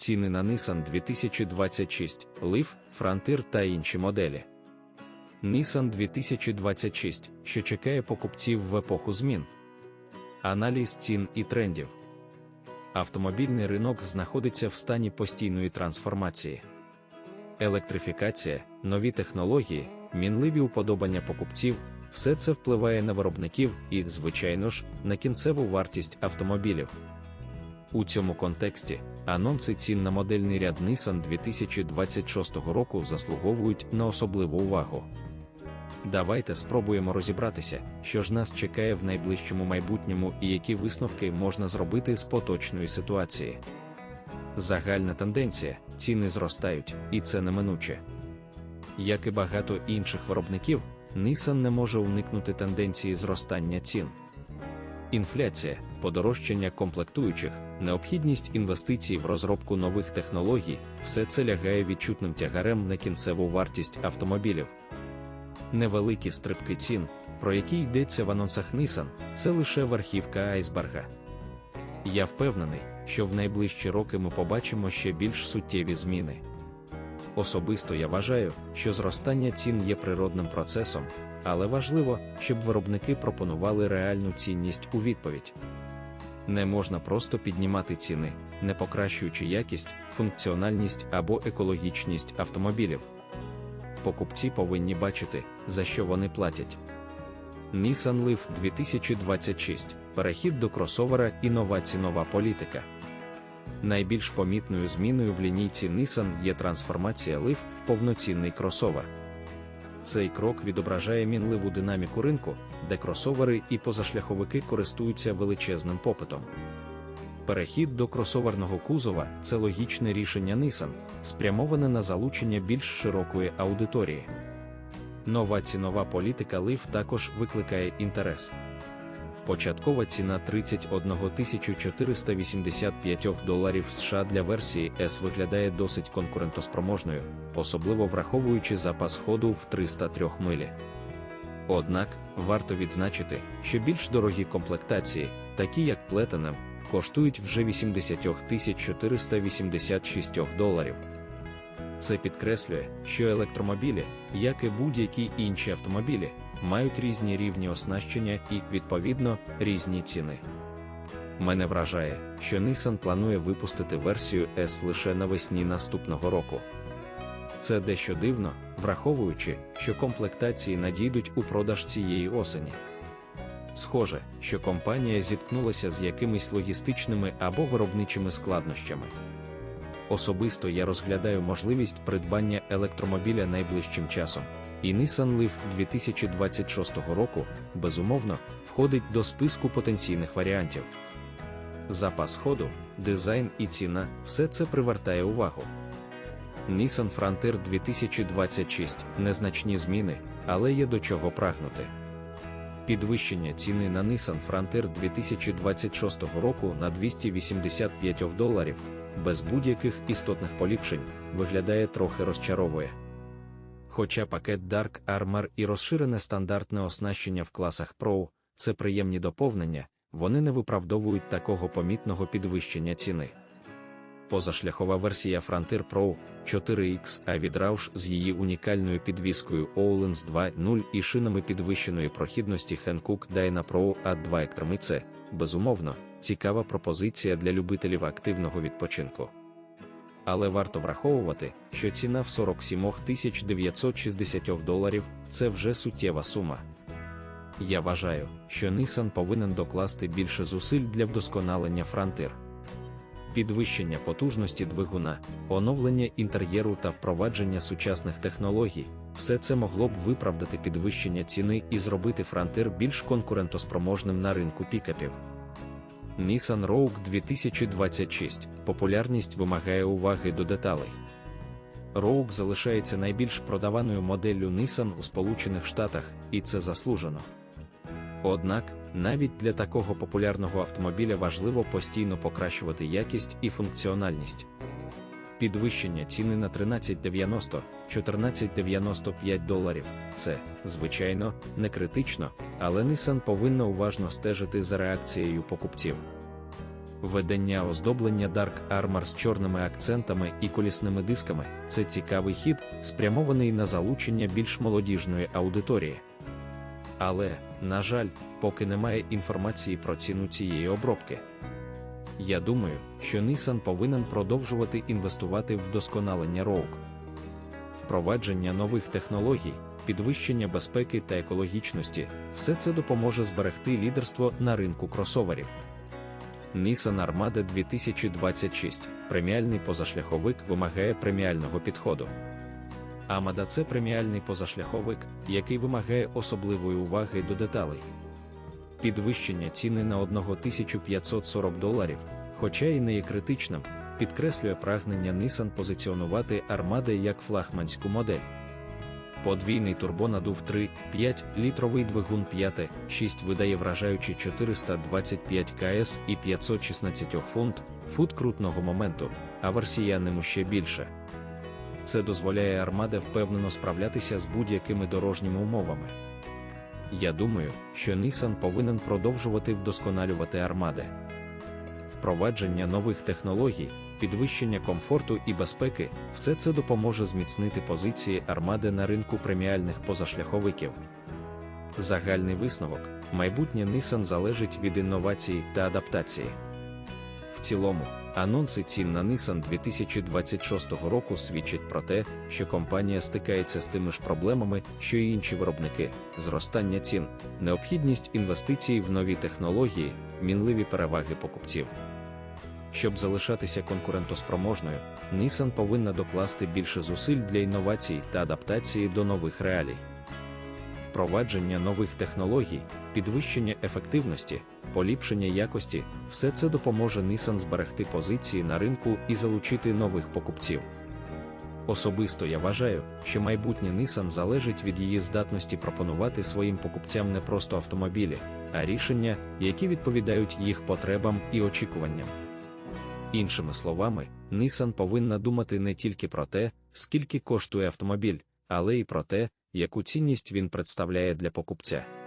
ціни на Nissan 2026, Leaf, Frontier та інші моделі. Nissan 2026, що чекає покупців в епоху змін. Аналіз цін і трендів. Автомобільний ринок знаходиться в стані постійної трансформації. Електрифікація, нові технології, мінливі уподобання покупців все це впливає на виробників і, звичайно ж, на кінцеву вартість автомобілів. У цьому контексті анонси цін на модельний ряд Nissan 2026 року заслуговують на особливу увагу. Давайте спробуємо розібратися, що ж нас чекає в найближчому майбутньому і які висновки можна зробити з поточної ситуації. Загальна тенденція ціни зростають, і це неминуче. Як і багато інших виробників, Nissan не може уникнути тенденції зростання цін. Інфляція, подорожчання комплектуючих, необхідність інвестицій в розробку нових технологій все це лягає відчутним тягарем на кінцеву вартість автомобілів. Невеликі стрибки цін, про які йдеться в анонсах Nissan, це лише верхівка айсберга. Я впевнений, що в найближчі роки ми побачимо ще більш суттєві зміни. Особисто я вважаю, що зростання цін є природним процесом, але важливо, щоб виробники пропонували реальну цінність у відповідь. Не можна просто піднімати ціни, не покращуючи якість, функціональність або екологічність автомобілів. Покупці повинні бачити, за що вони платять. Nissan Leaf 2026 перехід до кросовера і нова цінова політика. Найбільш помітною зміною в лінійці Nissan є трансформація Leaf в повноцінний кросовер. Цей крок відображає мінливу динаміку ринку, де кросовери і позашляховики користуються величезним попитом. Перехід до кросоверного кузова це логічне рішення Nissan, спрямоване на залучення більш широкої аудиторії. Нова цінова політика Leaf також викликає інтерес. Початкова ціна 31 485 доларів США для версії S виглядає досить конкурентоспроможною, особливо враховуючи запас ходу в 303 милі. Однак, варто відзначити, що більш дорогі комплектації, такі як Platinum, коштують вже 80 486 доларів. Це підкреслює, що електромобілі, як і будь-які інші автомобілі, мають різні рівні оснащення і, відповідно, різні ціни. Мене вражає, що Nissan планує випустити версію S лише навесні наступного року. Це дещо дивно, враховуючи, що комплектації надійдуть у продаж цієї осені. Схоже, що компанія зіткнулася з якимись логістичними або виробничими складнощами. Особисто я розглядаю можливість придбання електромобіля найближчим часом, і Nissan Leaf 2026 року, безумовно, входить до списку потенційних варіантів. Запас ходу, дизайн і ціна все це привертає увагу. Nissan Frontier 2026 незначні зміни, але є до чого прагнути. Підвищення ціни на Nissan Frontier 2026 року на 285 доларів без будь-яких істотних поліпшень виглядає трохи розчаровує. Хоча пакет Dark Armor і розширене стандартне оснащення в класах Pro це приємні доповнення, вони не виправдовують такого помітного підвищення ціни. Позашляхова версія Frontier Pro 4X а від Roush з її унікальною підвіскою Owens 2.0 і шинами підвищеної прохідності Hankook Dyna Pro A2 Ектреми це, безумовно, цікава пропозиція для любителів активного відпочинку. Але варто враховувати, що ціна в 47 960 доларів це вже суттєва сума. Я вважаю, що Nissan повинен докласти більше зусиль для вдосконалення Frontier. Підвищення потужності двигуна, оновлення інтер'єру та впровадження сучасних технологій все це могло б виправдати підвищення ціни і зробити Frontier більш конкурентоспроможним на ринку пікапів. Nissan Rogue 2026 популярність вимагає уваги до деталей. Rogue залишається найбільш продаваною моделлю Nissan у Сполучених Штатах, і це заслужено. Однак, навіть для такого популярного автомобіля важливо постійно покращувати якість і функціональність. Підвищення ціни на 1390-1495 доларів це, звичайно, не критично, але Nissan повинна уважно стежити за реакцією покупців. Введення оздоблення Dark Armor з чорними акцентами і колісними дисками це цікавий хід, спрямований на залучення більш молодіжної аудиторії. Але, на жаль, поки немає інформації про ціну цієї обробки. Я думаю, що Nissan повинен продовжувати інвестувати в вдосконалення Rogue. Впровадження нових технологій, підвищення безпеки та екологічності все це допоможе зберегти лідерство на ринку кросоверів. Nissan Armada 2026 преміальний позашляховик вимагає преміального підходу. Амада це преміальний позашляховик, який вимагає особливої уваги до деталей. Підвищення ціни на 1540 доларів, хоча і не є критичним, підкреслює прагнення Nissan позиціонувати Armada як флагманську модель. Подвійний турбонадув 3-5 літровий двигун 5-6 видає вражаючі 425 кс і 516 фунт, фут крутного моменту, а версіяному ще більше. Це дозволяє Армаде впевнено справлятися з будь-якими дорожніми умовами. Я думаю, що Nissan повинен продовжувати вдосконалювати Армаде. Впровадження нових технологій, підвищення комфорту і безпеки все це допоможе зміцнити позиції Армади на ринку преміальних позашляховиків. Загальний висновок: майбутнє Nissan залежить від інновацій та адаптації. В цілому, анонси цін на Nissan 2026 року свідчать про те, що компанія стикається з тими ж проблемами, що й інші виробники: зростання цін, необхідність інвестицій в нові технології, мінливі переваги покупців. Щоб залишатися конкурентоспроможною, Nissan повинна докласти більше зусиль для інновацій та адаптації до нових реалій. Впровадження нових технологій, підвищення ефективності, поліпшення якості все це допоможе Nissan зберегти позиції на ринку і залучити нових покупців. Особисто я вважаю, що майбутнє Nissan залежить від її здатності пропонувати своїм покупцям не просто автомобілі, а рішення, які відповідають їх потребам і очікуванням. Іншими словами, Nissan повинна думати не тільки про те, скільки коштує автомобіль, але й про те, яку цінність він представляє для покупця.